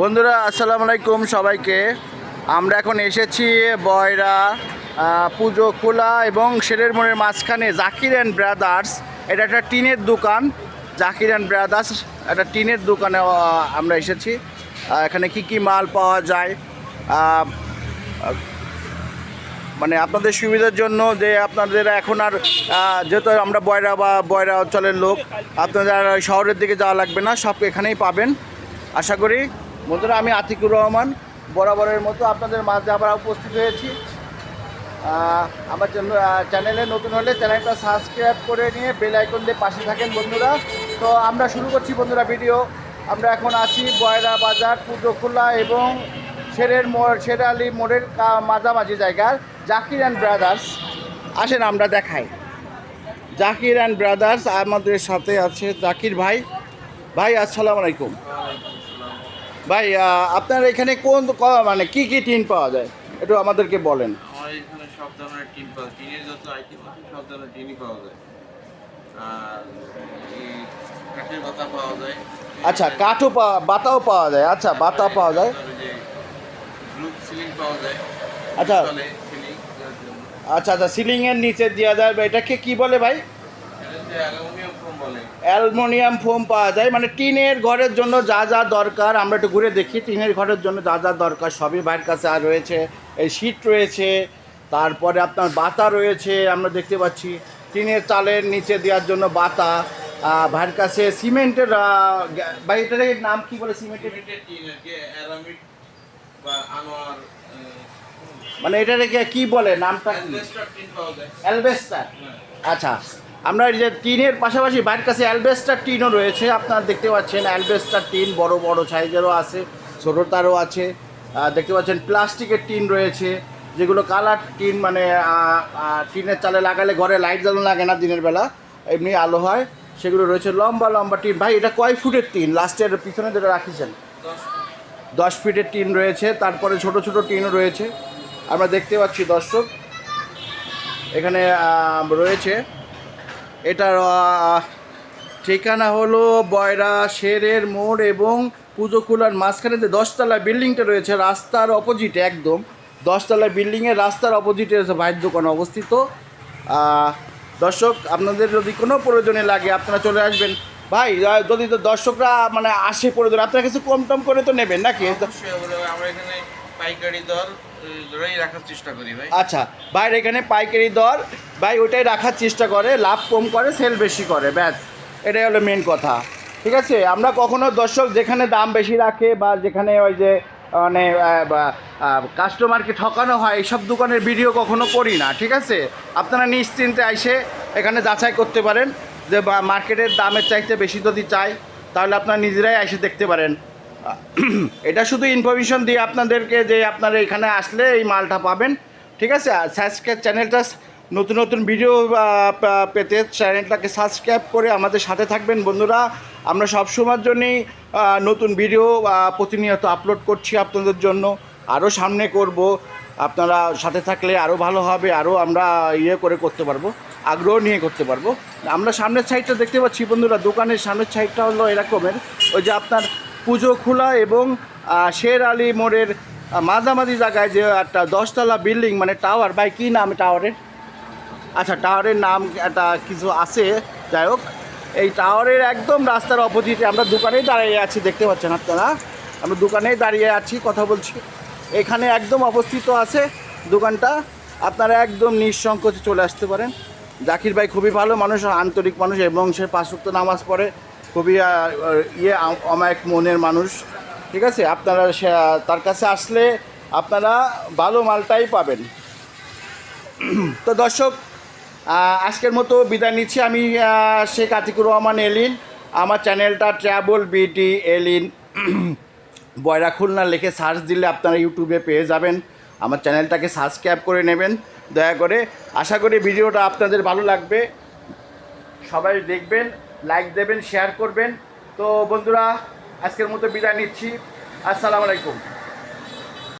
বন্ধুরা, আসসালামু আলাইকুম সবাইকে। আমরা এখন এসেছি বয়রা পুজো খোলা এবং শেরের মোড়ের মাঝখানে জাকির অ্যান্ড ব্রাদার্স। এটা একটা টিনের দোকান, জাকির অ্যান্ড ব্রাদার্স, একটা টিনের দোকানে আমরা এসেছি। এখানে কি কি মাল পাওয়া যায় মানে আপনাদের সুবিধার জন্য যে আপনাদের এখন আর যেহেতু আমরা বয়রা বা বয়রা অঞ্চলের লোক, আপনাদের শহরের দিকে যাওয়া লাগবে না, সব এখানেই পাবেন। আশা করি বন্ধুরা, আমি আতিকুর রহমান, বরাবরের মতো আপনাদের মাঝে আবার উপস্থিত হয়েছি। আমার চ্যানেলে নতুন হলে চ্যানেলটা সাবস্ক্রাইব করে নিয়ে বেল আইকন দিয়ে পাশে থাকেন বন্ধুরা। তো আমরা শুরু করছি বন্ধুরা ভিডিও। আমরা এখন আছি বয়রা বাজার, পুজোখোলা এবং শেরের মোড় শের আলী মোড়ের মাঝামাঝি জায়গার জাকির অ্যান্ড ব্রাদার্স। আসেন, আমরা দেখাই। জাকির অ্যান্ড ব্রাদার্স আমাদের সাথে আছে জাকির ভাই। ভাই, আসসালামু আলাইকুম। ভাই আপনার এখানে কোন মানে কি কি টিন পাওয়া যায়? একটু আমাদেরকে বলেন। আমার এখানে সব ধরনের টিন পাওয়া যায়। টিনের যত আইটেম আছে সব ধরনের টিনই পাওয়া যায়। আর কাঠের পাতা পাওয়া যায়। আচ্ছা কাঠও পাওয়া বাতাও পাওয়া যায়। আচ্ছা বাতা পাওয়া যায়। গ্রুপ সিলিং পাওয়া যায়। আচ্ছা। আচ্ছা আচ্ছা সিলিংয়ের নিচে দেওয়া যায়। এটাকে কি বলে ভাই? অ্যালুমিনিয়াম ফোম পাওয়া যায়। মানে টিনের ঘরের জন্য যা যা দরকার আমরা একটু ঘুরে দেখি। টিনের ঘরের জন্য যা যা দরকার সবই ভাইয়ের কাছে আর রয়েছে। এই শীট রয়েছে তারপরে আপনার বাতা রয়েছে আমরা দেখতে পাচ্ছি। টিনের চালের নিচে দেওয়ার জন্য বাতা। ভাইয়ের কাছে সিমেন্টের ভাই এটার নাম কি বলে সিমেন্টের? মানে এটাকে কি বলে নামটা কি? অ্যালবেস্টার। হ্যাঁ। আচ্ছা। আমরা এই যে টিনের পাশাপাশি বাইরের কাছে অ্যালবেস্টার টিনও রয়েছে, আপনারা দেখতে পাচ্ছেন অ্যালবেস্টার টিন, বড় বড় সাইজেরও আছে ছোটো তারও আছে দেখতে পাচ্ছেন প্লাস্টিকের টিন রয়েছে, যেগুলো কালার টিন মানে টিনের চালে লাগালে ঘরে লাইট জ্বালানো লাগে না দিনের বেলা, এমনি আলো হয়। সেগুলো রয়েছে লম্বা লম্বা টিন। ভাই, এটা কয় ফুটের টিন? লাস্টের পিছনে যেটা রাখিছেন? দশ ফিটের টিন রয়েছে, তারপরে ছোট ছোট টিনও রয়েছে। আমরা দেখতে পাচ্ছি দর্শক, এখানে রয়েছে এটার ঠিকানা হলো বয়রা শেরের মোড় এবং পুজো খোলার মাঝখানে যে দশতলা বিল্ডিংটা রয়েছে, রাস্তার অপোজিটে একদম। দশতলা বিল্ডিংয়ের রাস্তার অপোজিটে রয়েছে ভাইয়ের দোকান অবস্থিত। দর্শক, আপনাদের যদি কোনো প্রয়োজনে লাগে, আপনারা চলে আসবেন। ভাই যদি তো দর্শকরা মানে আসে প্রয়োজন, আপনারা কিছু কম টম করে তো নেবেন নাকি? আমরা- এখানে পাইকারি দর আচ্ছা ভাইয়ের এখানে পাইকারি দর, ভাই ওইটাই রাখার চেষ্টা করে, লাভ কম করে সেল বেশি করে, ব্যাস। এটাই হলো মেন কথা। ঠিক আছে? আমরা কখনো দর্শক যেখানে দাম বেশি রাখে বা যেখানে ওই যে মানে কাস্টমারকে ঠকানো হয়, এইসব দোকানের ভিডিও কখনো করি না, ঠিক আছে? আপনারা নিশ্চিন্তে আইসে এখানে যাচাই করতে পারেন, যে মার্কেটের দামের চাইতে বেশি যদি চাই তাহলে আপনারা নিজেরাই এসে দেখতে পারেন। এটা শুধু ইনফরমেশন দিয়ে আপনাদেরকে যে আপনারা এখানে আসলে এই মালটা পাবেন, ঠিক আছে? আর সাবস্ক্রাইব চ্যানেলটা নতুন নতুন ভিডিও পেতে চ্যানেলটাকে সাবস্ক্রাইব করে আমাদের সাথে থাকবেন বন্ধুরা। আমরা সব সময়ের জন্যই নতুন ভিডিও প্রতিনিয়ত আপলোড করছি আপনাদের জন্য। আরও সামনে করব। আপনারা সাথে থাকলে আরও ভালো হবে আরও আমরা ইয়ে করে করতে পারব, আগ্রহ নিয়ে করতে পারব। আমরা সামনের সাইডটা দেখতে পাচ্ছি বন্ধুরা, দোকানের সামনের সাইডটা হলো এরকমের। ওই যে আপনার পুজো খোলা এবং শের আলী মোড়ের মাঝামাঝি জায়গায় যে একটা দশতলা বিল্ডিং মানে টাওয়ার বাই কী নাম টাওয়ারের? আচ্ছা টাওয়ারের নাম একটা কিছু আছে, যাই হোক। এই টাওয়ারের একদম রাস্তার অপোজিটে আমরা দোকানেই দাঁড়িয়ে আছি, দেখতে পাচ্ছেন আপনারা? আমরা দোকানেই দাঁড়িয়ে আছি, কথা বলছি। এখানে একদম অবস্থিত আছে দোকানটা। আপনারা একদম নিঃসংকোচে চলে আসতে পারেন। জাকির ভাই খুবই ভালো মানুষ, আন্তরিক মানুষ, এবং সে পাঁচক্ত নামাজ পড়ে। খুবই ইয়ে অমায়িক মনের মানুষ। ঠিক আছে? আপনারা তার কাছে আসলে আপনারা ভালো মালটাই পাবেন। তো দর্শক আজকের মতো বিদায় নিচ্ছি। আমি শেখ আতিকুর রহমান এলিন। আমার চ্যানেলটা ট্রাভেল বিটি এলিন। বয়রা খুলনা লিখে সার্চ দিলে আপনারা ইউটিউবে পেয়ে যাবেন। আমার চ্যানেলটাকে সাবস্ক্রাইব করে নেবেন। দয়া করে আশা করি ভিডিওটা আপনাদের ভালো লাগবে। সবাই দেখবেন। লাইক দেবেন শেয়ার করবেন। তো বন্ধুরা আজকের মতো বিদায় নিচ্ছি। আসসালামু আলাইকুম।